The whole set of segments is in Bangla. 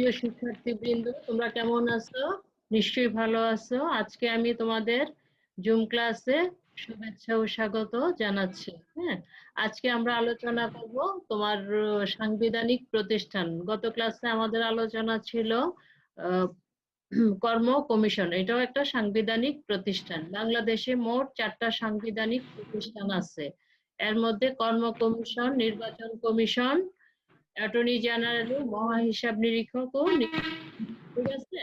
প্রিয় শিক্ষার্থী বৃন্দ তোমরা কেমন আছো? নিশ্চয়ই ভালো আছো। আজকে আমি তোমাদের জুম ক্লাসে শুভেচ্ছা ও স্বাগত জানাচ্ছি। হ্যাঁ আজকে আমরা আলোচনা করব তোমার সাংবিধানিক প্রতিষ্ঠান। গত ক্লাসে আমাদের আলোচনা ছিল কর্ম কমিশন। এটাও একটা সাংবিধানিক প্রতিষ্ঠান। বাংলাদেশে মোট চারটা সাংবিধানিক প্রতিষ্ঠান আছে। এর মধ্যে কর্ম কমিশন, নির্বাচন কমিশন অ্যাটর্নি জেনারেল মহা হিসাব নিরীক্ষক ও ঠিক আছে?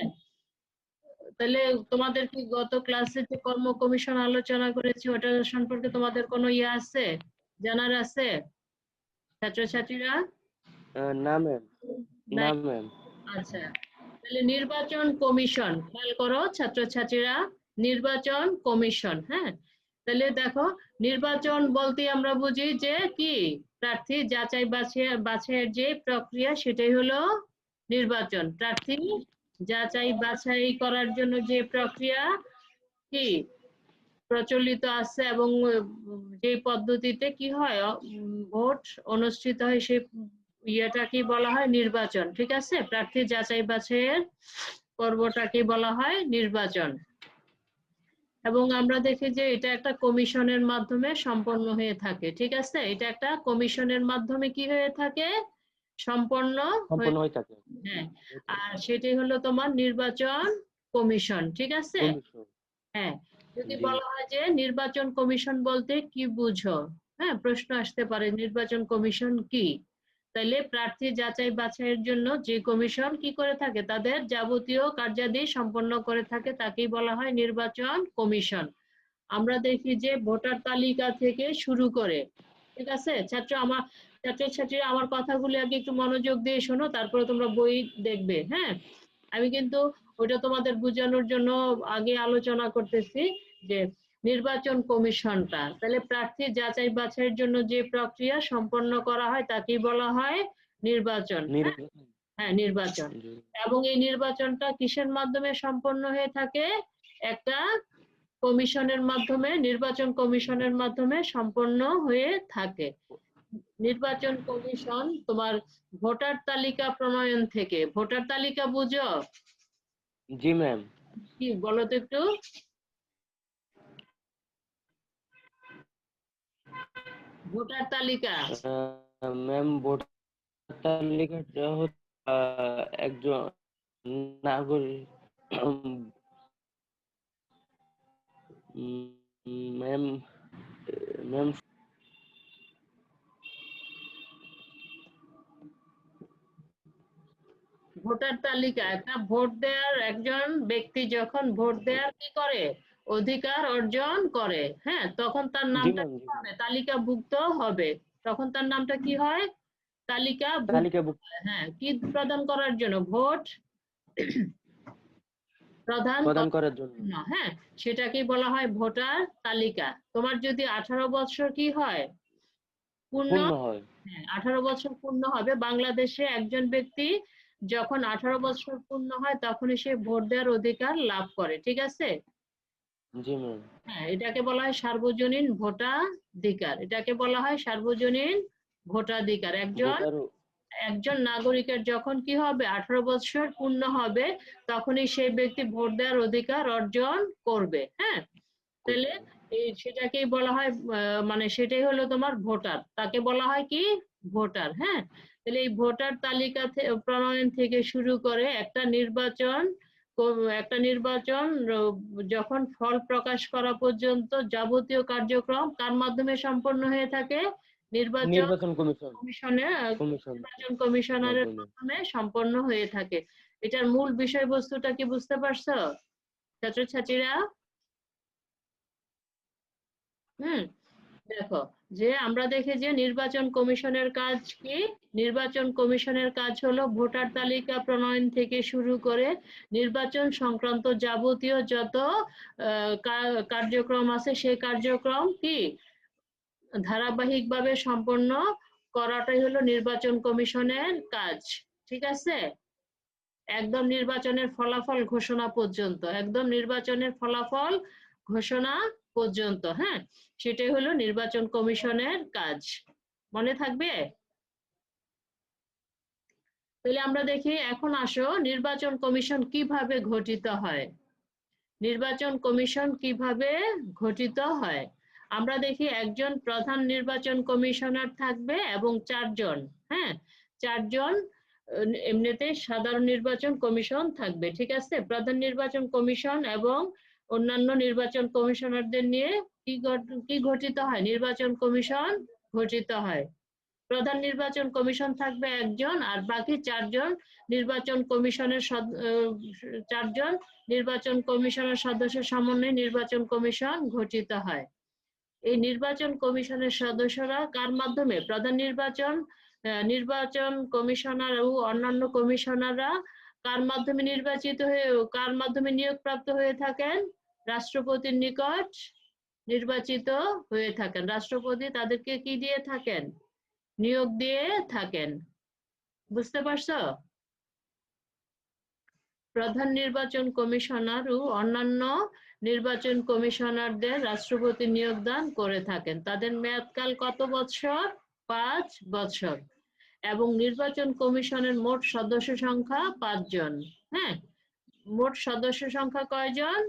তাহলে তোমাদের কি গত ক্লাসে যে কর্ম কমিশন আলোচনা করেছি ওটা সম্পর্কে তোমাদের কোনো ইয়ে আছে? জানার আছে? ছাত্রছাত্রীরা? না ম্যাম না ম্যাম আচ্ছা। তাহলে নির্বাচন কমিশন খেয়াল করো ছাত্রছাত্রীরা নির্বাচন কমিশন হ্যাঁ? তাহলে দেখো নির্বাচন বলতে আমরা বুঝি যে কি? প্রার্থী যাচাই বাছাই বাছাইয়ের যে প্রক্রিয়া সেটাই হলো নির্বাচন। প্রার্থী যাচাই বাছাই করার জন্য যে প্রক্রিয়া কি? প্রচলিত আছে এবং যে পদ্ধতিতে কি হয়? ভোট অনুষ্ঠিত হয় সেই ইয়েটা কি বলা হয়? নির্বাচন। ঠিক আছে? প্রার্থী যাচাই বাছাইয়ের পর্বটাকে বলা হয়? নির্বাচন। এবং আমরা দেখি যে এটা একটা কমিশনের মাধ্যমে সম্পন্ন হয়ে থাকে ঠিক আছে? এটা একটা কমিশনের মাধ্যমে কি হয়ে থাকে? সম্পন্ন হয়ে হয়ে থাকে। হ্যাঁ আর সেটাই হলো তোমার নির্বাচন কমিশন ঠিক আছে? হ্যাঁ যদি বলা হয় যে নির্বাচন কমিশন বলতে কি বুঝো? হ্যাঁ প্রশ্ন আসতে পারে নির্বাচন কমিশন কি? তাইলে প্রার্থী যাচাই বাছাইয়ের জন্য যে কমিশন কি করে থাকে, তাদের যাবতীয় কার্যাদি সম্পন্ন করে থাকে, তাকেই বলা হয় নির্বাচন কমিশন। আমরা দেখি যে ভোটার তালিকা থেকে শুরু করে, ঠিক আছে? ছাত্র আমার, ছাত্রছাত্রীরা আমার কথাগুলি আগে একটু মনোযোগ দিয়ে শোনো, তারপরে তোমরা বই দেখবে হ্যাঁ? আমি কিন্তু ওইটা তোমাদের বোঝানোর জন্য আগে আলোচনা করতেছি যে নির্বাচন কমিশনটা তাহলে প্রার্থী যাচাই বাছাইয়ের জন্য যে প্রক্রিয়া সম্পন্ন করা হয় তাকেই বলা হয় নির্বাচন হ্যাঁ? নির্বাচন। হ্যাঁ নির্বাচন। এবং এই নির্বাচনটা কিসের মাধ্যমে সম্পন্ন হয়ে থাকে একটা কমিশনের মাধ্যমে নির্বাচন কমিশনের মাধ্যমে সম্পন্ন হয়ে থাকে নির্বাচন কমিশন তোমার ভোটার তালিকা প্রণয়ন থেকে ভোটার তালিকা বুঝো জি ম্যাম কি বলো তো একটু ভোটার তালিকা? ম্যাম ভোটার তালিকাটা একজন নাগরিক। ম্যাম ম্যাম ভোটার তালিকা একটা ভোট দেওয়ার একজন ব্যক্তি যখন ভোট দেওয়ার কি করে? অধিকার অর্জন করে হ্যাঁ? তখন তার নামটা কি হবে? তালিকাভুক্ত হবে। তখন তার নামটা কি হয়? তালিকা হ্যাঁ কি প্রদান করার জন্য? ভোট প্রদান করার জন্য। হ্যাঁ? সেটাকেই বলা হয় ভোটার তালিকা। তোমার যদি আঠারো বছর কি হয়? পূর্ণ হয়। হ্যাঁ আঠারো বছর পূর্ণ হবে। বাংলাদেশে একজন ব্যক্তি যখন আঠারো বছর পূর্ণ হয় তখনই সে ভোট দেওয়ার অধিকার লাভ করে ঠিক আছে? হ্যাঁ এটাকে বলা হয় সার্বজনীন ভোটাধিকার। এটাকে বলা হয় সার্বজনীন ভোটাধিকার। একজন একজন নাগরিকের যখন কি হবে আঠারো বছর পূর্ণ হবে তখনই সেই ব্যক্তি ভোট দেওয়ার অধিকার অর্জন করবে হ্যাঁ? তাহলে সেটাকেই বলা হয় মানে সেটাই হলো তোমার ভোটার। তাকে বলা হয় কি? ভোটার হ্যাঁ? তাহলে এই ভোটার তালিকা প্রণয়ন থেকে শুরু করে একটা নির্বাচন একটা নির্বাচন যখন ফল প্রকাশ করা পর্যন্ত যাবতীয় কার্যক্রম কার মাধ্যমে সম্পন্ন হয়ে থাকে নির্বাচন নির্বাচন কমিশন। কমিশনে নির্বাচন কমিশনারের। মাধ্যমে সম্পন্ন হয়ে থাকে। এটার মূল বিষয়বস্তুটা কি বুঝতে পারছ? ছাত্রছাত্রীরা? হুম দেখো যে আমরা দেখি যে নির্বাচন কমিশনের কাজ কি? নির্বাচন কমিশনের কাজ হলো ভোটার তালিকা প্রণয়ন থেকে শুরু করে নির্বাচন সংক্রান্ত যাবতীয় যত কার্যক্রম আছে সেই কার্যক্রম কি? ধারাবাহিকভাবে সম্পন্ন করাটাই হলো নির্বাচন কমিশনের কাজ, ঠিক আছে? একদম নির্বাচনের ফলাফল ঘোষণা পর্যন্ত, একদম নির্বাচনের ফলাফল ঘোষণা পর্যন্ত হ্যাঁ? সেটাই হলো নির্বাচন কমিশনের কাজ। মনে থাকবে? তাহলে আমরা দেখি, এখন আসো, নির্বাচন কমিশন কীভাবে ঘটিত হয়? নির্বাচন কমিশন কীভাবে গঠিত হয়? আমরা দেখি একজন প্রধান নির্বাচন কমিশনার থাকবে এবং চারজন হ্যাঁ? চারজন এমনিতে সাধারণ নির্বাচন কমিশন থাকবে, ঠিক আছে? প্রধান নির্বাচন কমিশন এবং অন্যান্য নির্বাচন কমিশনারদের নিয়ে কি কি গঠিত হয়? নির্বাচন কমিশন গঠিত হয়। প্রধান নির্বাচন কমিশন থাকবে একজন আর বাকি চারজন নির্বাচন কমিশনের চারজন নির্বাচন কমিশনের সদস্য সমন্বয়ে নির্বাচন কমিশন গঠিত হয়। এই নির্বাচন কমিশনের সদস্যরা কার মাধ্যমে? প্রধান নির্বাচন নির্বাচন কমিশনার ও অন্যান্য কমিশনাররা কার মাধ্যমে নির্বাচিত হয়ে, কার মাধ্যমে নিয়োগপ্রাপ্ত হয়ে থাকেন? রাষ্ট্রপতির নিকট নির্বাচিত হয়ে থাকেন। রাষ্ট্রপতি তাদেরকে কি দিয়ে থাকেন? নিয়োগ দিয়ে থাকেন। বুঝতে পারছ? প্রধান নির্বাচন কমিশনার ও অন্যান্য নির্বাচন কমিশনারদের রাষ্ট্রপতি নিয়োগদান করে থাকেন। তাদের মেয়াদকাল কত বছর? পাঁচ বছর। এবং নির্বাচন কমিশনের মোট সদস্য সংখ্যা পাঁচজন। হ্যাঁ মোট সদস্য সংখ্যা কয়জন?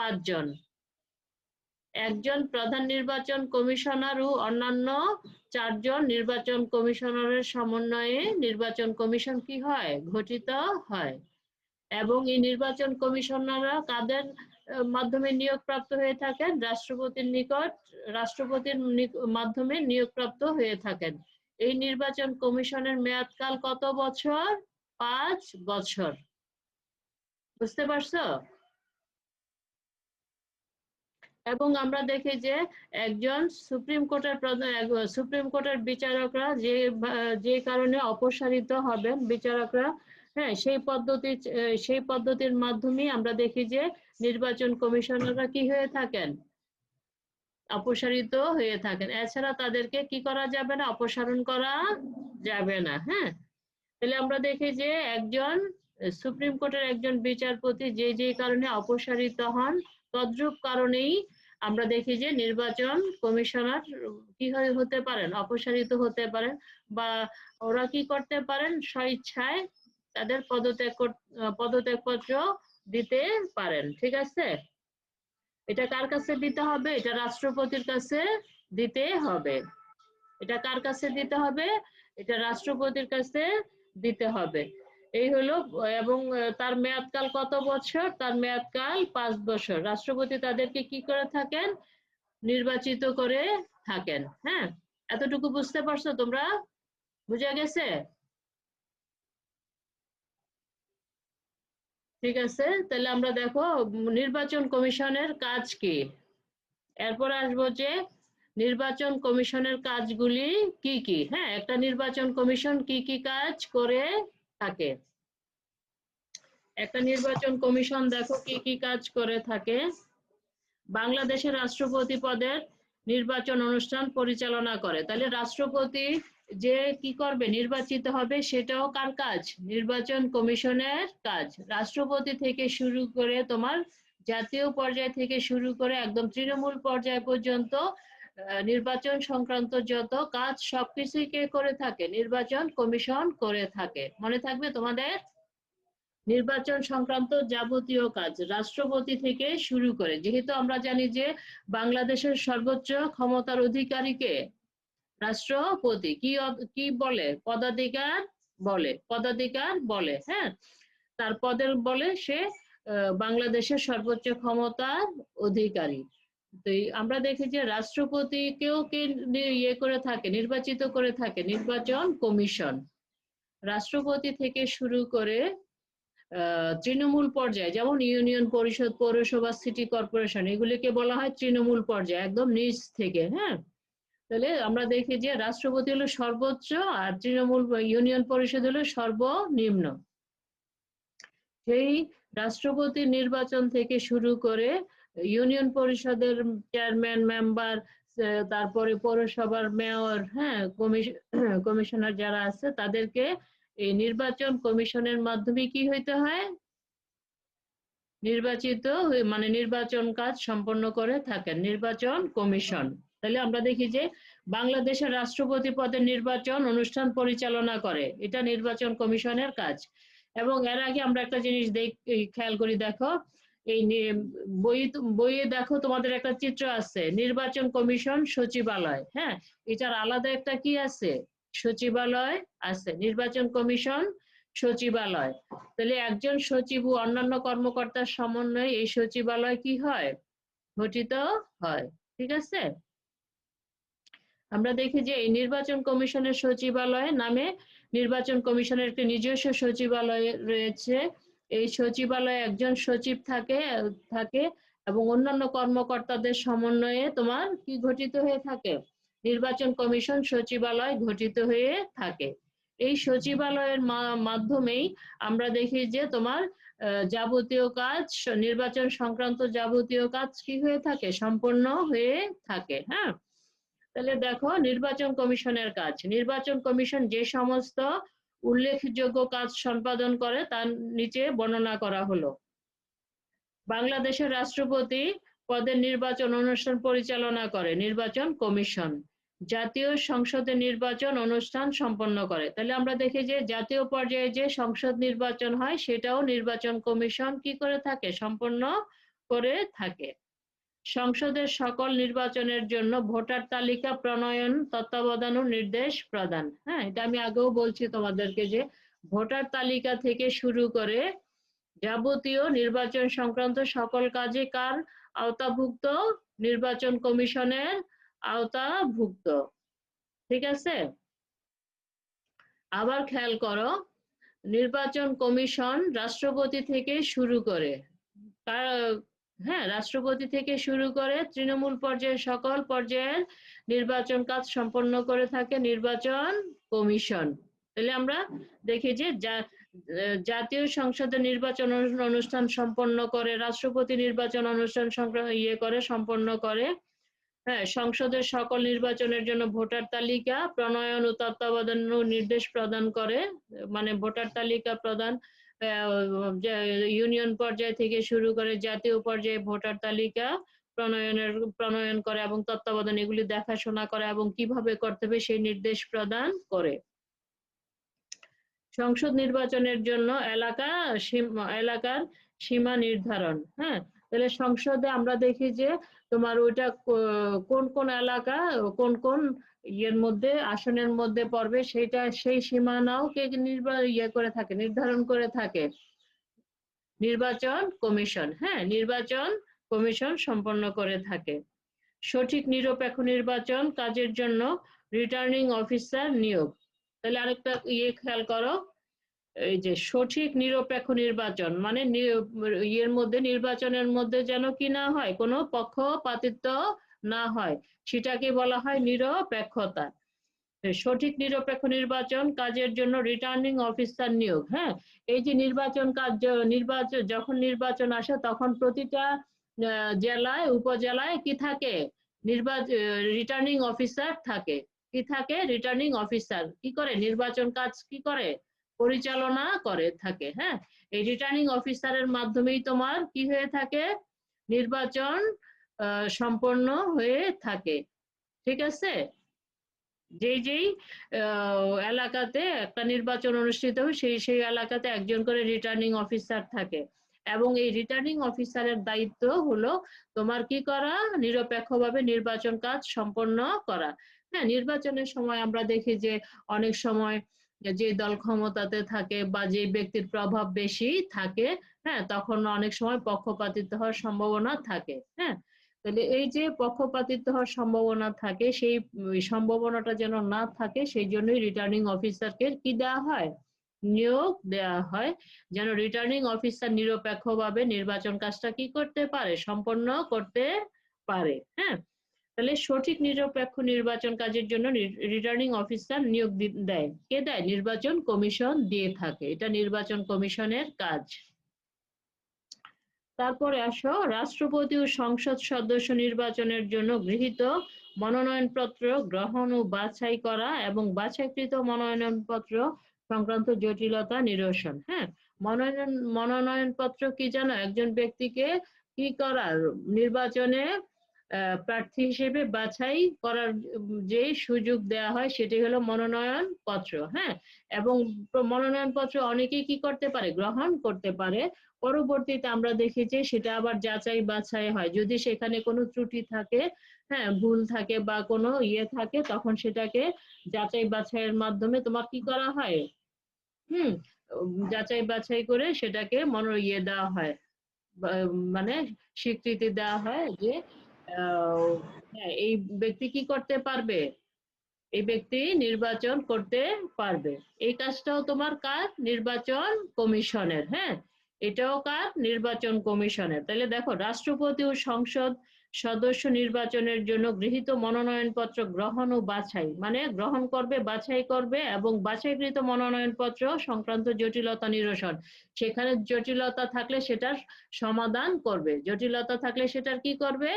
পাঁচজন। একজন প্রধান নির্বাচন কমিশনার ও অন্যান্য চারজন নির্বাচন কমিশনারের সমন্বয়ে নির্বাচন কমিশন কি হয়? গঠিত হয়। এবং এই নির্বাচন কমিশনাররা কাদের মাধ্যমে নিয়োগপ্রাপ্ত হয়ে থাকেন? রাষ্ট্রপতির নিকট, রাষ্ট্রপতির মাধ্যমে নিয়োগপ্রাপ্ত হয়ে থাকেন। এই নির্বাচন কমিশনের মেয়াদকাল কত বছর? পাঁচ বছর। বুঝতে পারছ? এবং আমরা দেখি যে একজন সুপ্রিম কোর্টের সুপ্রিম কোর্টের বিচারকরা যে যে কারণে অপসারিত হবেন বিচারকরা হ্যাঁ সেই পদ্ধতি, সেই পদ্ধতির মাধ্যমে আমরা দেখি যে নির্বাচন কমিশনাররা কি হয়ে থাকেন? অপসারিত হয়ে থাকেন। এছাড়া তাদেরকে কি করা যাবে না? অপসারণ করা যাবে না হ্যাঁ? তাহলে আমরা দেখি যে একজন সুপ্রিম কোর্টের একজন বিচারপতি যে যে কারণে অপসারিত হন, তদ্রূপ কারণেই আমরা দেখি যে নির্বাচন কমিশনার কি হতে পারেন অপসারিত হতে পারেন বা ওরা কি করতে পারেন স্বইচ্ছায় তাদের পদত্যাগ আহ, পদত্যাগপত্র দিতে পারেন ঠিক আছে? এটা কার কাছে দিতে হবে? এটা রাষ্ট্রপতির কাছে দিতে হবে। এটা কার কাছে দিতে হবে? এটা রাষ্ট্রপতির কাছে দিতে হবে। এই হলো, এবং তার মেয়াদকাল কত বছর? তার মেয়াদকাল পাঁচ বছর। রাষ্ট্রপতি তাদেরকে কি করে থাকেন? নির্বাচিত করে থাকেন। হ্যাঁ? এতটুকু বুঝতে পারছ তোমরা? বুঝা গেছে? ঠিক আছে? তাহলে আমরা দেখো, নির্বাচন কমিশনের কাজ কি? এরপর আসব যে, নির্বাচন কমিশনের কাজগুলি কি কি? হ্যাঁ একটা নির্বাচন কমিশন কি কি কাজ করে থাকে। একটা নির্বাচন কমিশন দেখো কি কি কাজ করে থাকে। বাংলাদেশের রাষ্ট্রপতি পদের নির্বাচন অনুষ্ঠান পরিচালনা করে। তাহলে রাষ্ট্রপতি যে কি করবে, নির্বাচিত হবে, সেটাও কার কাজ? নির্বাচন কমিশনের কাজ। রাষ্ট্রপতি থেকে শুরু করে তোমার জাতীয় পর্যায় থেকে শুরু করে একদম তৃণমূল পর্যায় পর্যন্ত নির্বাচন সংক্রান্ত যত কাজ সবকিছুই কে করে থাকে? নির্বাচন কমিশন করে থাকে। মনে থাকবে তোমাদের? নির্বাচন সংক্রান্ত যাবতীয় কাজ রাষ্ট্রপতি থেকে শুরু করে। যেহেতু আমরা জানি যে বাংলাদেশের সর্বোচ্চ ক্ষমতার অধিকারীকে রাষ্ট্রপতি। কি কি বলে? পদাধিকার বলে। পদাধিকার বলে হ্যাঁ? তার পদের বলে সে বাংলাদেশের সর্বোচ্চ ক্ষমতার অধিকারী। তো আমরা দেখি যে রাষ্ট্রপতিকেও কে ইয়ে করে থাকে, নির্বাচিত করে থাকে, নির্বাচন কমিশন। রাষ্ট্রপতি থেকে শুরু করে তৃণমূল পর্যায়ে, যেমন ইউনিয়ন পরিষদ, পৌরসভা, সিটি কর্পোরেশন, এগুলিকে বলা হয় তৃণমূল পর্যায়ে, একদম নিচ থেকে হ্যাঁ? তাহলে আমরা দেখি যে রাষ্ট্রপতি হলো সর্বোচ্চ আর তৃণমূল ইউনিয়ন পরিষদ হলো সর্বনিম্ন। সেই রাষ্ট্রপতি নির্বাচন থেকে শুরু করে ইউনিয়ন পরিষদের চেয়ারম্যান, মেম্বার তারপরে পৌরসভার মেয়র হ্যাঁ কমিশনার যারা আছে তাদেরকে এই নির্বাচন কমিশনের মাধ্যমে কি হইতে হয়? নির্বাচিত মানে নির্বাচন কাজ সম্পন্ন করে থাকেন, নির্বাচন কমিশন। তাহলে আমরা দেখি যে বাংলাদেশের রাষ্ট্রপতি পদে নির্বাচন অনুষ্ঠান পরিচালনা করে। এটা নির্বাচন কমিশনের কাজ। এবং এর আগে আমরা একটা জিনিস দেখ খেয়াল করি, দেখো এই নি- বই বইয়ে দেখো তোমাদের একটা চিত্র আছে, নির্বাচন কমিশন সচিবালয় হ্যাঁ? এটার আলাদা একটা কি আছে? সচিবালয় আছে, নির্বাচন কমিশন সচিবালয়। তাহলে একজন সচিব ও অন্যান্য কর্মকর্তার সমন্বয়ে এই সচিবালয় কি হয়? গঠিত হয়, ঠিক আছে? আমরা দেখি যে এই নির্বাচন কমিশনের সচিবালয় নামে নির্বাচন কমিশনের একটি নিজস্ব সচিবালয় রয়েছে। এই সচিবালয়ে একজন সচিব থাকে থাকে এবং অন্যান্য কর্মকর্তাদের সমন্বয়ে তোমার কি গঠিত হয়ে থাকে? নির্বাচন কমিশন সচিবালয় গঠিত হয়ে থাকে। এই সচিবালয়ের মাধ্যমেই আমরা দেখি যে তোমার যাবতীয় কাজ নির্বাচন সংক্রান্ত যাবতীয় কাজ কি হয়ে থাকে? সম্পন্ন হয়ে থাকে হ্যাঁ? তাহলে দেখো, নির্বাচন কমিশনের কাজ। নির্বাচন কমিশন যে সমস্ত উল্লেখযোগ্য কাজ সম্পাদন করে তার নিচে বর্ণনা করা হলো। বাংলাদেশের রাষ্ট্রপতি পদের নির্বাচন অনুষ্ঠান পরিচালনা করে, নির্বাচন কমিশন। জাতীয় সংসদের নির্বাচন অনুষ্ঠান সম্পন্ন করে। তাহলে আমরা দেখি যে, জাতীয় পর্যায়ে যে সংসদ নির্বাচন হয়, সেটাও নির্বাচন কমিশন কি করে থাকে? সম্পন্ন করে থাকে। সংসদের সকল নির্বাচনের জন্য ভোটার তালিকা প্রণয়ন তত্ত্বাবধান ও নির্দেশ প্রদান। হ্যাঁ এটা আমি আগেও বলছি তোমাদেরকে যে ভোটার তালিকা থেকে শুরু করে যাবতীয় নির্বাচন সংক্রান্ত সকল কাজে কার আওতাভুক্ত? নির্বাচন কমিশনের আওতাভুক্ত। ঠিক আছে? আবার খেয়াল করো, নির্বাচন কমিশন রাষ্ট্রপতি থেকে শুরু করে হ্যাঁ রাষ্ট্রপতি থেকে শুরু করে তৃণমূল পর্যায়ের সকল পর্যায়ের নির্বাচন কাজ সম্পন্ন করে থাকে নির্বাচন কমিশন। তাহলে আমরা দেখি যে জাতীয় সংসদে নির্বাচন অনু- অনুষ্ঠান সম্পন্ন করে, রাষ্ট্রপতি নির্বাচন অনুষ্ঠান ইয়ে করে, সম্পন্ন করে। হ্যাঁ সংসদের সকল নির্বাচনের জন্য ভোটার তালিকা, প্রণয়ন ও তত্ত্বাবধান ও নির্দেশ প্রদান করে। মানে ভোটার তালিকা প্রদান ইউনিয়ন পর্যায় থেকে শুরু করে জাতীয় পর্যায়ে ভোটার তালিকা প্রণয়নের, প্রণয়ন করে এবং তত্ত্বাবধান এগুলি দেখাশোনা করে এবং কীভাবে করতে হবে সেই নির্দেশ প্রদান করে। সংসদ নির্বাচনের জন্য এলাকা এলাকার সীমা নির্ধারণ হ্যাঁ? তাহলে সংসদে আমরা দেখি যে তোমার ওইটা কোন কোন এলাকা, কোন কোন ইয়ের মধ্যে, আসনের মধ্যে পড়বে সেটা সেই সীমানাও কে নির্বা ইয়ে করে থাকে, নির্ধারণ করে থাকে। নির্বাচন কমিশন হ্যাঁ নির্বাচন কমিশন সম্পন্ন করে থাকে। সঠিক, নিরপেক্ষ নির্বাচন কাজের জন্য রিটার্নিং অফিসার নিয়োগ। তাহলে আরেকটা ইয়ে খেয়াল করো এই যে সঠিক, নিরপেক্ষ নির্বাচন মানে ইয়ের মধ্যে, নির্বাচনের মধ্যে যেন কি না হয়, কোনো পক্ষপাতিত্ব না হয়, সেটাকে বলা হয় নিরপেক্ষতা। সঠিক, নিরপেক্ষ নির্বাচন কাজের জন্য রিটার্নিং অফিসার নিয়োগ হ্যাঁ? এই যে নির্বাচন কাজ নির্বাচন যখন নির্বাচন আসে, তখন প্রতিটা জেলায়, উপজেলায় কি থাকে? নির্বাচন রিটার্নিং অফিসার থাকে। কি থাকে? রিটার্নিং অফিসার কি করে? নির্বাচন কাজ কি করে? পরিচালনা করে থাকে হ্যাঁ? এই রিটার্নিং অফিসারের মাধ্যমেই তোমার কি হয়ে থাকে? নির্বাচন সম্পন্ন হয়ে থাকে, ঠিক আছে? যেই যেই এলাকাতে একটা নির্বাচন অনুষ্ঠিত হয়, সেই সেই এলাকাতে একজন করে রিটার্নিং অফিসার থাকে এবং এই রিটার্নিং অফিসারের দায়িত্ব হলো তোমার কি করা? নিরপেক্ষভাবে নির্বাচন কাজ সম্পন্ন করা। হ্যাঁ নির্বাচনের সময় আমরা দেখি যে অনেক সময় যে দল ক্ষমতাতে থাকে বা যে ব্যক্তির প্রভাব বেশি থাকে হ্যাঁ তখন অনেক সময় পক্ষপাতিত্ব হওয়ার সম্ভাবনা থাকে হ্যাঁ। তাহলে এই যে পক্ষপাতিত্ব হওয়ার সম্ভাবনা থাকে, সেই সম্ভাবনাটা যেন না থাকে, সেই জন্যই রিটার্নিং অফিসারকে কি দেওয়া হয়? নিয়োগ দেওয়া হয়, যেন রিটার্নিং অফিসার নিরপেক্ষভাবে নির্বাচন কাজটা কি করতে পারে? সম্পন্ন করতে পারে হ্যাঁ। তাহলে সঠিক নিরপেক্ষ নির্বাচন কাজের জন্য রিটার্নিং অফিসার নিয়োগ দেয়। কে দেয়? নির্বাচন কমিশন দিয়ে থাকে। এটা নির্বাচন কমিশনের কাজ। তারপরে আসো। রাষ্ট্রপতি ও সংসদ সদস্য নির্বাচনের জন্য গৃহীত মনোনয়নপত্র গ্রহণ ও বাছাই করা এবং বাছাইকৃত মনোনয়নপত্র সংক্রান্ত জটিলতা নিরসন। হ্যাঁ? মনোনয়ন মনোনয়নপত্র কি জানো? একজন ব্যক্তিকে কি করার নির্বাচনে প্রার্থী হিসেবে বাছাই করার যে সুযোগ দেওয়া হয় সেটি হলো মনোনয়ন পত্র হ্যাঁ? এবং মনোনয়ন পত্র অনেকেই কি করতে পারে? গ্রহণ করতে পারে। পরবর্তীতে আমরা দেখি যে সেটা আবার যাচাই বাছাই হয়। যদি সেখানে কোনো ত্রুটি থাকে হ্যাঁ ভুল থাকে বা কোনো ইয়ে থাকে, তখন সেটাকে যাচাই বাছাইয়ের মাধ্যমে তোমার কি করা হয়? হুম, যাচাই বাছাই করে সেটাকে মনো ইয়ে দেওয়া হয়। মানে স্বীকৃতি দেওয়া হয় যে এই ব্যক্তি কি করতে পারবে? এই ব্যক্তি নির্বাচন করতে পারবে। এই কাজটাও তোমার কাজ নির্বাচন কমিশনের হ্যাঁ? এটাও কাজ নির্বাচন কমিশনের। তাহলে দেখো, রাষ্ট্রপতি ও সংসদ সদস্য নির্বাচনের জন্য গৃহীত মনোনয়নপত্র গ্রহণ ও বাছাই মানে গ্রহণ করবে, বাছাই করবে এবং বাছাইকৃত মনোনয়নপত্র সংক্রান্ত জটিলতা নিরসন। সেখানে জটিলতা থাকলে সেটার সমাধান করবে। জটিলতা থাকলে সেটার কি করবে?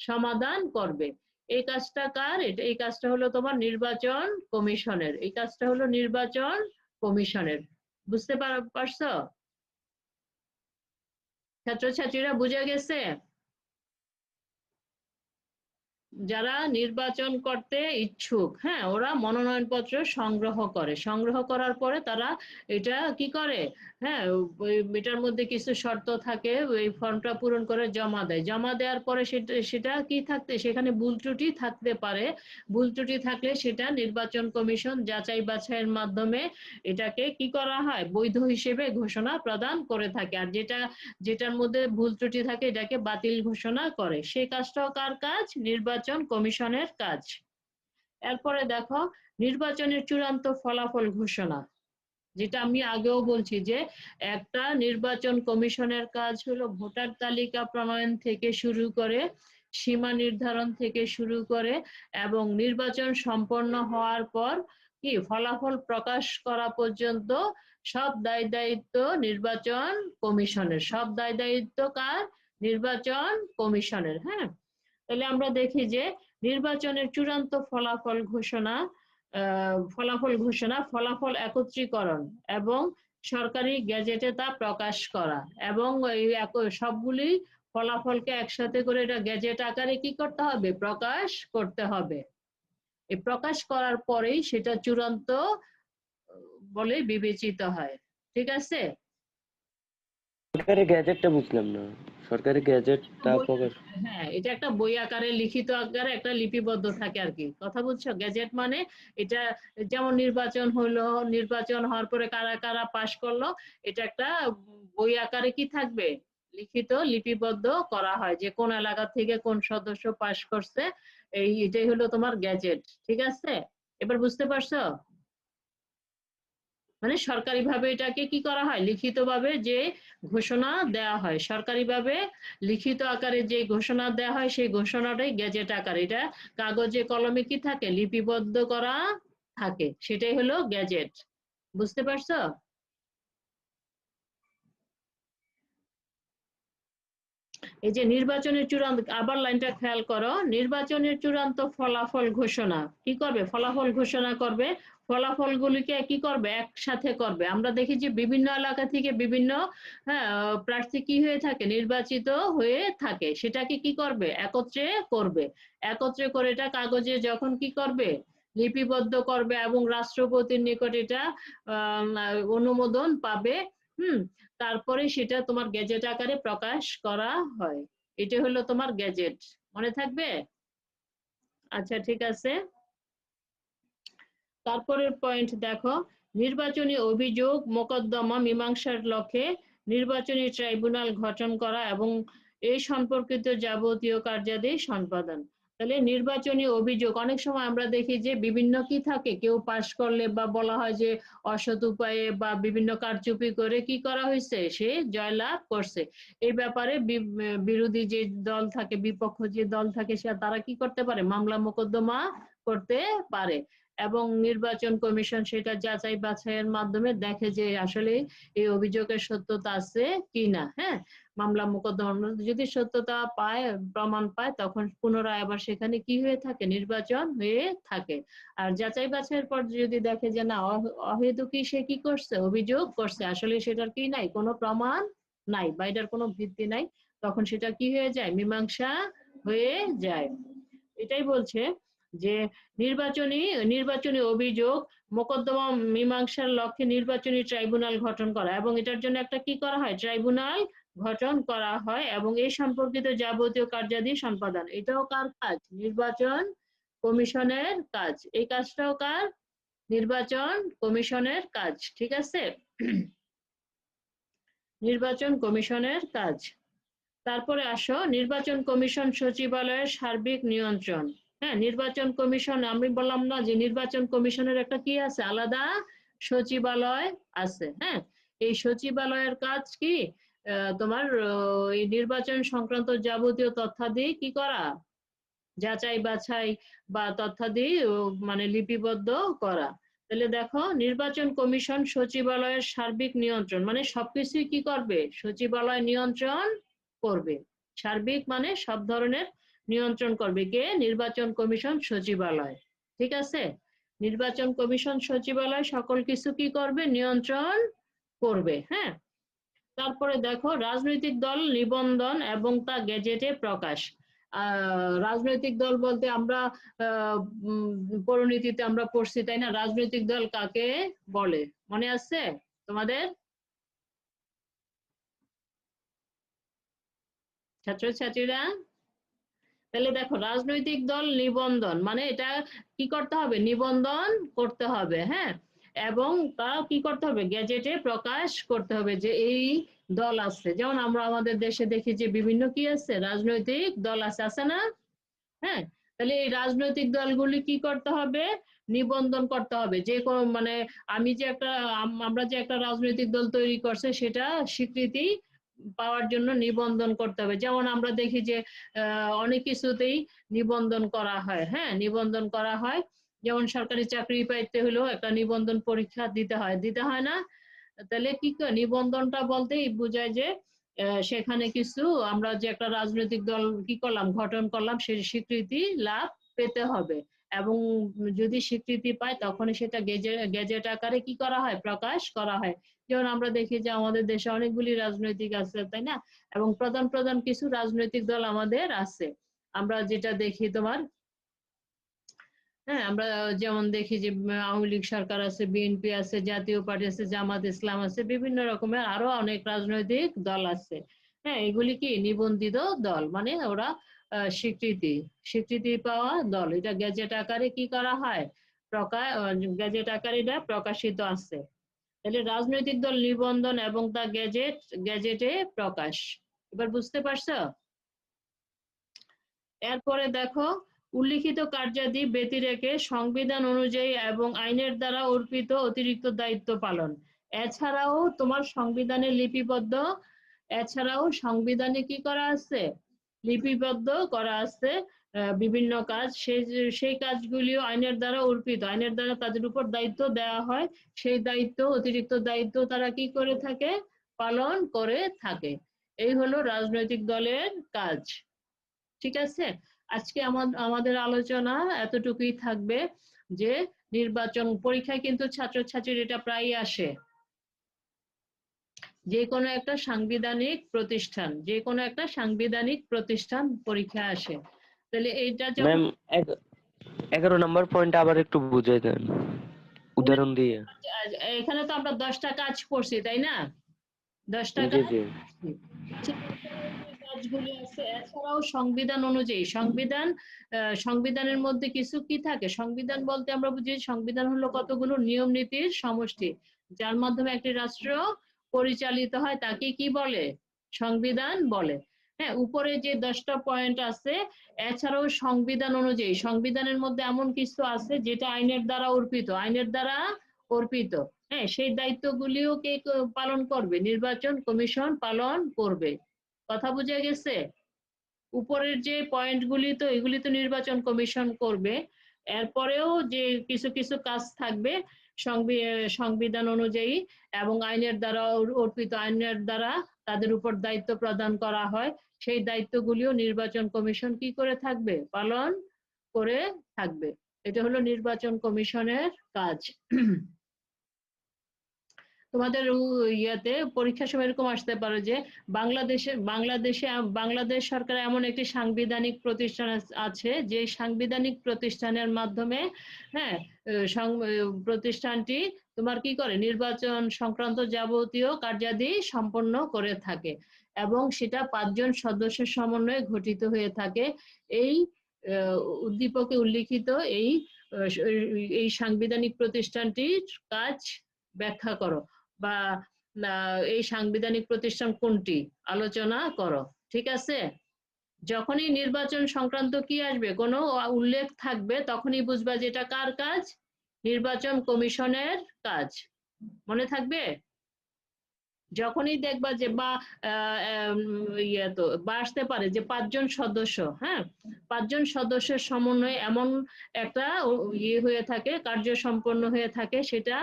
সমাধান করবে। এই কাজটা কার? এই কাজটা হলো তোমার নির্বাচন কমিশনের। এই কাজটা হলো নির্বাচন কমিশনের। বুঝতে পার- পারছ? ছাত্রছাত্রীরা বুঝে গেছে? যারা নির্বাচন করতে ইচ্ছুক হ্যাঁ ওরা মনোনয়নপত্র সংগ্রহ করে। সংগ্রহ করার পরে তারা এটা কি করে? হ্যাঁ এটার মধ্যে কিছু শর্ত থাকে, ওই ফর্মটা পূরণ করে জমা দেয়। জমা দেওয়ার পরে সেটা সেটা কি থাকতে, সেখানে ভুল ত্রুটি থাকতে পারে। ভুল ত্রুটি থাকলে সেটা নির্বাচন কমিশন যাচাই বাছাইয়ের মাধ্যমে এটাকে কি করা হয়? বৈধ হিসেবে ঘোষণা প্রদান করে থাকে। আর যেটা, যেটার মধ্যে ভুল ত্রুটি থাকে, এটাকে বাতিল ঘোষণা করে। সেই কাজটাও কার কাজ? নির্বাচন কমিশনের কাজ। এরপরে দেখো, নির্বাচনের চূড়ান্ত ফলাফল ঘোষণা, যেটা আমি আগেও বলছি যে একটা নির্বাচন কমিশনের কাজ হলো ভোটার তালিকা প্রণয়ন থেকে শুরু করে, সীমা নির্ধারণ থেকে শুরু করে এবং নির্বাচন সম্পন্ন হওয়ার পর কি ফলাফল প্রকাশ করা পর্যন্ত সব দায় দায়িত্ব নির্বাচন কমিশনের। সব দায় দায়িত্ব কার? নির্বাচন কমিশনের হ্যাঁ? তাহলে আমরা দেখি যে নির্বাচনের চূড়ান্ত ফলাফল ঘোষণা ফলাফল ঘোষণা, ফলাফল একত্রীকরণ এবং সরকারি গ্যাজেটে তা প্রকাশ করা এবং সবগুলি ফলাফলকে একসাথে করে এটা গ্যাজেট আকারে কি করতে হবে? প্রকাশ করতে হবে। এই প্রকাশ করার পরেই সেটা চূড়ান্ত বলে বিবেচিত হয়। ঠিক আছে? সরকারি গ্যাজেটটা বুঝলাম না। সরকারি গ্যাজেটটা প্রকাশ হ্যাঁ এটা একটা বই আকারে লিখিত আকারে একটা লিপিবদ্ধ থাকে আর কি। কথা বুঝছ? গ্যাজেট মানে এটা যেমন নির্বাচন হলো নির্বাচন হওয়ার পরে কারা কারা পাশ করল এটা একটা বই আকারে কি থাকবে? লিখিত লিপিবদ্ধ করা হয় যে কোন এলাকা থেকে কোন সদস্য পাশ করছে। এই এটাই হলো তোমার গ্যাজেট ঠিক আছে? এবার বুঝতে পারছ? মানে সরকারিভাবে এটাকে কি করা হয়? লিখিতভাবে যে ঘোষণা দেওয়া হয়। সরকারিভাবে লিখিত আকারে যে ঘোষণা দেওয়া হয়, সেই ঘোষণাটাই গেজেট আকারে। এটা কাগজে কলমে কি থাকে? লিপিবদ্ধ করা থাকে। সেটাই হলো গেজেট। বুঝতে পারছ? এই যে নির্বাচনের চূড়ান্ত, আবার লাইনটা খেয়াল করো। নির্বাচনের চূড়ান্ত ফলাফল ঘোষণা। কি করবে? ফলাফল ঘোষণা করবে। ফলাফলগুলিকে কি করবে? একসাথে করবে। আমরা দেখি যে বিভিন্ন এলাকা থেকে বিভিন্ন হ্যাঁ প্রার্থী কি হয়ে থাকে? নির্বাচিত হয়ে থাকে। সেটাকে কি করবে? একত্রে করবে। একত্রে করে এটা কাগজে যখন কি করবে? লিপিবদ্ধ করবে এবং রাষ্ট্রপতির নিকট এটা অনুমোদন পাবে। হুম? তারপরে সেটা তোমার গেজেট আকারে প্রকাশ করা হয়। এটা হলো তোমার গেজেট মনে থাকবে? আচ্ছা ঠিক আছে। তারপরের পয়েন্ট দেখো, নির্বাচনী অভিযোগ, মোকদ্দমা, মীমাংসার লক্ষ্যে নির্বাচনী ট্রাইব্যুনাল গঠন করা এবং এই সম্পর্কিত যাবতীয় কার্যাদি সম্পাদন। তাহলে নির্বাচনী অভিযোগ, অনেক সময় আমরা দেখি যে বিভিন্ন কি থাকে, কেউ পাশ করলে বা বলা হয় যে অসৎ উপায়ে বা বিভিন্ন কারচুপি করে কি করা হয়েছে, সে জয়লাভ করছে। এই ব্যাপারে বিরোধী যে দল থাকে, বিপক্ষ যে দল থাকে, সে, তারা কি করতে পারে? মামলা মোকদ্দমা করতে পারে। এবং নির্বাচন কমিশন সেটা যাচাই বাছাইয়ের মাধ্যমে দেখে যে আসলে এই অভিযোগের সত্যতা আছে কিনা হ্যাঁ? মামলা মোকদ্দমার মধ্যে যদি সত্যতা পায়, প্রমাণ পায়, তখন পুনরায় আবার সেখানে কি হয়ে থাকে? নির্বাচন হয়ে থাকে। আর যাচাই বাছাইয়ের পর যদি দেখে যে না, অহ- অহেতুকি সে কি করছে? অভিযোগ করছে। আসলে সেটার কি নাই? কোনো প্রমাণ নাই বা এটার কোনো ভিত্তি নাই। তখন সেটা কি হয়ে যায়? মীমাংসা হয়ে যায়। এটাই বলছে যে নির্বাচনী নির্বাচনী অভিযোগ, মোকদ্দমা মীমাংসার লক্ষ্যে নির্বাচনী ট্রাইব্যুনাল গঠন করা এবং এটার জন্য একটা কি করা হয়? ট্রাইব্যুনাল গঠন করা হয় এবং এই সম্পর্কিত যাবতীয় কার্যাদি সম্পাদন। এটাও কার কাজ? নির্বাচন কমিশনের কাজ। এই কাজটাও কার? নির্বাচন কমিশনের কাজ, ঠিক আছে? নির্বাচন কমিশনের কাজ। তারপরে আসো, নির্বাচন কমিশন সচিবালয়ের সার্বিক নিয়ন্ত্রণ। হ্যাঁ নির্বাচন কমিশন, আমি বললাম না যে নির্বাচন কমিশনের একটা কি আছে? আলাদা সচিবালয় আছে হ্যাঁ? এই সচিবালয়ের কাজ কি? তোমার এই নির্বাচন সংক্রান্ত যাবতীয় তথ্যাদি কি করা? যাচাই বাছাই বা তথ্যাদি মানে লিপিবদ্ধ করা। তাহলে দেখো, নির্বাচন কমিশন সচিবালয়ের সার্বিক নিয়ন্ত্রণ মানে সবকিছুই কি করবে? সচিবালয় নিয়ন্ত্রণ করবে। সার্বিক মানে সব ধরনের নিয়ন্ত্রণ করবে কে? নির্বাচন কমিশন সচিবালয়। ঠিক আছে? নির্বাচন কমিশন সচিবালয় সকল কিছু কি করবে? নিয়ন্ত্রণ করবে হ্যাঁ? তারপরে দেখো, রাজনৈতিক দল নিবন্ধন এবং তা গেজেটে প্রকাশ। রাজনৈতিক দল বলতে আমরা পরিণতিতে আমরা পড়ছি, তাই না? রাজনৈতিক দল কাকে বলে? মনে আছে তোমাদের? ছাত্রছাত্রীরা? তাহলে দেখো, রাজনৈতিক দল নিবন্ধন মানে এটা কি করতে হবে? নিবন্ধন করতে হবে হ্যাঁ? এবং তা কি করতে হবে? গেজেটে প্রকাশ করতে হবে যে এই দল আছে। যেমন আমরা আমাদের দেশে দেখি যে বিভিন্ন কি আছে? রাজনৈতিক দল আছে আছে না? হ্যাঁ? তাহলে এই রাজনৈতিক দলগুলি কি করতে হবে? নিবন্ধন করতে হবে। যে মানে আমি যে একটা, আম- আমরা যে একটা রাজনৈতিক দল তৈরি করছে, সেটা স্বীকৃতি পাওয়ার জন্য নিবন্ধন করতে হবে। যেমন আমরা দেখি যে অনেক কিছুতেই নিবন্ধন করা হয় হ্যাঁ? নিবন্ধন করা হয়। যেমন সরকারি চাকরি পাইতে হলেও একটা নিবন্ধন পরীক্ষা দিতে হয়। দিতে হয় না? তাহলে কি? নিবন্ধনটা বলতেই বোঝায় যে সেখানে কিছু আমরা যে একটা রাজনৈতিক দল কি করলাম, গঠন করলাম সেই স্বীকৃতি লাভ পেতে হবে। এবং যদি স্বীকৃতি পায়, তখনই সেটা গেজেট গেজেট আকারে কি করা হয়? প্রকাশ করা হয়। যেমন আমরা দেখি যে আমাদের দেশে অনেকগুলি রাজনৈতিক আছে, তাই না? এবং প্রধান প্রধান কিছু রাজনৈতিক দল আমাদের আছে। আমরা যেটা দেখি তোমার হ্যাঁ আমরা যেমন দেখি যে আওয়ামী লীগ সরকার আছে, বিএনপি আছে, জাতীয় পার্টি আছে, জামাত ইসলাম আছে, বিভিন্ন রকমের আরও অনেক রাজনৈতিক দল আছে। হ্যাঁ এগুলি কি নিবন্ধিত দল? মানে ওরা স্বীকৃতি স্বীকৃতি পাওয়া দল। এটা গেজেট আকারে কি করা হয়? প্রকাশ গেজেট আকারে এটা প্রকাশিত আছে। তাহলে রাজনৈতিক দল নিবন্ধন এবং তা গেজেট গেজেটে প্রকাশ। এবার বুঝতে পারছ? এরপরে দেখো, উল্লিখিত কার্যাদি ব্যতিরেকে সংবিধান অনুযায়ী এবং আইনের দ্বারা অর্পিত অতিরিক্ত দায়িত্ব পালন। এছাড়াও তোমার সংবিধানে লিপিবদ্ধ, এছাড়াও সংবিধানে কি করা আছে? লিপিবদ্ধ করা আছে বিভিন্ন কাজ। সেই সেই কাজগুলিও আইনের দ্বারা অর্পিত। আইনের দ্বারা তাদের উপর দায়িত্ব দেওয়া হয়। সেই দায়িত্ব, অতিরিক্ত দায়িত্ব তারা কি করে থাকে? পালন করে থাকে। এই হলো রাজনৈতিক দলের কাজ। ঠিক আছে? আজকে আমা- আমাদের আলোচনা এতটুকুই থাকবে যে, নির্বাচন পরীক্ষায় কিন্তু ছাত্রছাত্রীর এটা প্রায়ই আসে। যে কোনো একটা সাংবিধানিক প্রতিষ্ঠান, যে কোনো একটা সাংবিধানিক প্রতিষ্ঠান পরীক্ষা আসে। তাহলে এইটা ম্যাম এগারো নম্বর পয়েন্ট আবার একটু বুঝাই দেন। উদাহরণ দিয়ে। এখানে তো আমরা দশটা কাজ করছি তাই না? দশটা জি কাজ জি। ঠিক কাজগুলি আছে। এছাড়াও সংবিধান অনুযায়ী সংবিধান সংবিধানের মধ্যে কিছু কি থাকে? সংবিধান বলতে আমরা বুঝি সংবিধান হলো কতগুলো নিয়ম নীতির সমষ্টি যার মাধ্যমে একটি রাষ্ট্র পরিচালিত হয় তাকে কি বলে? সংবিধান বলে। হ্যাঁ উপরে যে দশটা পয়েন্ট আছে, এছাড়াও সংবিধান অনুযায়ী, সংবিধানের মধ্যে এমন কিছু আছে যেটা আইনের দ্বারা অর্পিত, আইনের দ্বারা অর্পিত। হ্যাঁ সেই দায়িত্বগুলিও কে পালন করবে? নির্বাচন কমিশন পালন করবে। কথা বুঝে গেছে? উপরের যে পয়েন্টগুলি তো, এগুলি তো নির্বাচন কমিশন করবে। এরপরেও যে কিছু কিছু কাজ থাকবে, সংবি- সংবিধান অনুযায়ী এবং আইনের দ্বারা অর্পিত, আইনের দ্বারা তাদের উপর দায়িত্ব প্রদান করা হয়। সেই দায়িত্বগুলিও নির্বাচন কমিশন কি করে থাকবে? পালন করে থাকবে। এটা হলো নির্বাচন কমিশনের কাজ। তোমাদের ইয়েতে পরীক্ষার সময় এরকম আসতে পারে যে বাংলাদেশে বাংলাদেশে, বাংলাদেশ সরকার এমন একটি সাংবিধানিক প্রতিষ্ঠান আছে যে সাংবিধানিক প্রতিষ্ঠানের মাধ্যমে হ্যাঁ প্রতিষ্ঠানটি তোমার কি করে? নির্বাচন সংক্রান্ত যাবতীয় কার্যাদি সম্পন্ন করে থাকে। এবং সেটা পাঁচজন সদস্যের সমন্বয়ে গঠিত হয়ে থাকে। এই উদ্দীপকে উল্লিখিত এই এই সাংবিধানিক প্রতিষ্ঠানটির কাজ ব্যাখ্যা করো বা এই সাংবিধানিক প্রতিষ্ঠান কোনটি? আলোচনা করো, ঠিক আছে? যখনই নির্বাচন সংক্রান্ত কি আসবে, কোনো উল্লেখ থাকবে, তখনই বুঝবা যে এটা কার কাজ? নির্বাচন কমিশনের কাজ। মনে থাকবে? যখনই দেখবা যে বা ইয়ে তো বা আসতে পারে যে পাঁচজন সদস্য হ্যাঁ? পাঁচজন সদস্যের সমন্বয়ে এমন একটা ইয়ে হয়ে থাকে কার্য সম্পন্ন হয়ে থাকে সেটা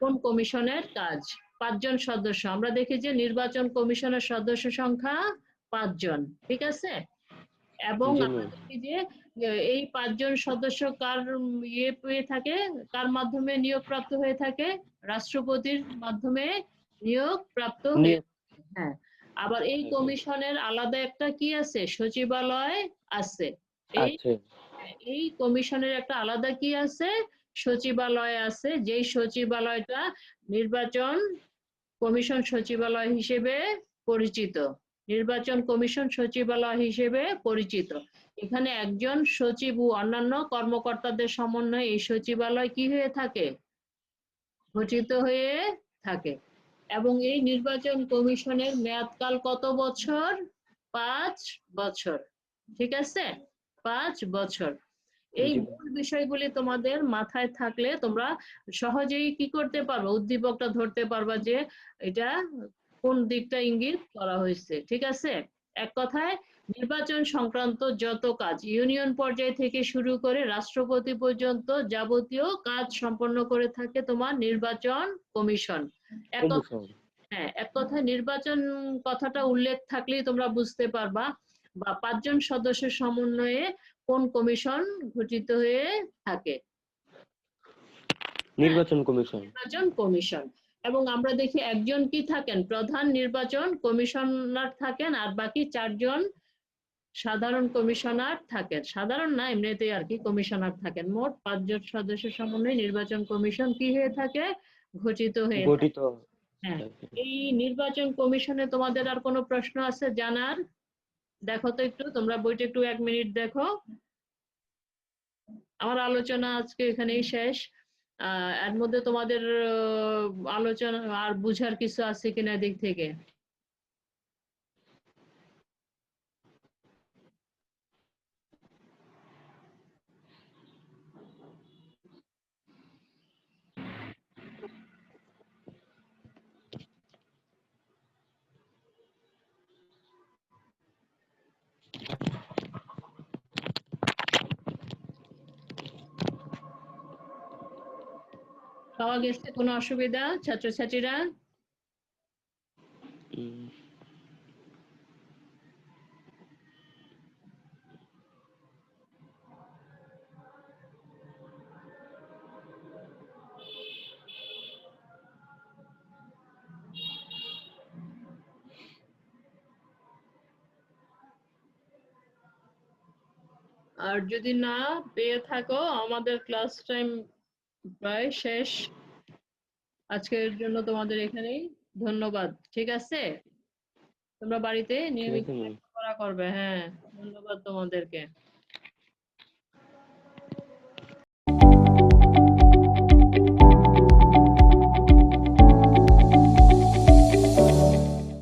কোন কমিশনের কাজ? পাঁচজন সদস্য। আমরা দেখি যে নির্বাচন কমিশনের সদস্য সংখ্যা পাঁচজন ঠিক আছে? এবং আমরা দেখি যে এই পাঁচজন সদস্য কার ইয়ে পেয়ে থাকে কার মাধ্যমে নিয়োগপ্রাপ্ত হয়ে থাকে? রাষ্ট্রপতির মাধ্যমে নিয়োগ প্রাপ্ত হ্যাঁ। আবার এই কমিশনের আলাদা একটা কি আছে? সচিবালয় আছে। এই কমিশনের একটা আলাদা কি আছে? সচিবালয় আছে। যেই সচিবালয়টা নির্বাচন কমিশন সচিবালয় হিসেবে পরিচিত। নির্বাচন কমিশন সচিবালয় হিসেবে পরিচিত। এখানে একজন সচিব ও অন্যান্য কর্মকর্তাদের সমন্বয়ে এই সচিবালয় কি হয়ে থাকে? গঠিত হয়ে থাকে। এবং এই নির্বাচন কমিশনের মেয়াদকাল কত বছর? পাঁচ বছর। ঠিক আছে? পাঁচ বছর। এই মূল বিষয়গুলি তোমাদের মাথায় থাকলে তোমরা সহজেই কি করতে পারবে? উদ্দীপকটা ধরতে পারবা যে এটা কোন দিকটা ইঙ্গিত করা হয়েছে। ঠিক আছে? এক কথায় নির্বাচন সংক্রান্ত যত কাজ ইউনিয়ন পর্যায় থেকে শুরু করে রাষ্ট্রপতি পর্যন্ত যাবতীয় কাজ সম্পন্ন করে থাকে তোমার নির্বাচন কমিশন। হ্যাঁ এক কথায় নির্বাচন কথাটা উল্লেখ থাকলেই তোমরা বুঝতে পারবা বা পাঁচজন সদস্যের সমন্বয়ে কোন কমিশন গঠিত হয়ে থাকে। নির্বাচন কমিশন। নির্বাচন কমিশন। এবং আমরা দেখি একজন কি থাকেন? প্রধান নির্বাচন কমিশনার থাকেন আর বাকি চারজন সাধারণ কমিশনার থাকেন। সাধারণ না এমনিতেই আর কি কমিশনার থাকেন। মোট পাঁচজন সদস্য সমন্বয়ে নির্বাচন কমিশন কি হয়ে থাকে? গঠিত হয়ে গঠিত হ্যাঁ এই নির্বাচন কমিশনে তোমাদের আর কোনো প্রশ্ন আছে জানার? দেখো তো একটু তোমরা বইটা একটু এক মিনিট দেখো। আমার আলোচনা আজকে এখানেই শেষ। আহ এর মধ্যে তোমাদের আলোচনা আর বুঝার কিছু আছে কিনা দিক থেকে? পাওয়া গেছে কোনো অসুবিধা? ছাত্রছাত্রীরা? আর যদি না পেয়ে থাকো আমাদের ক্লাস টাইম প্রায় শেষ। আজকের জন্য তোমাদের এখানেই ধন্যবাদ ঠিক আছে? তোমরা বাড়িতে নিয়মিত করা করবে হ্যাঁ ধন্যবাদ তোমাদেরকে।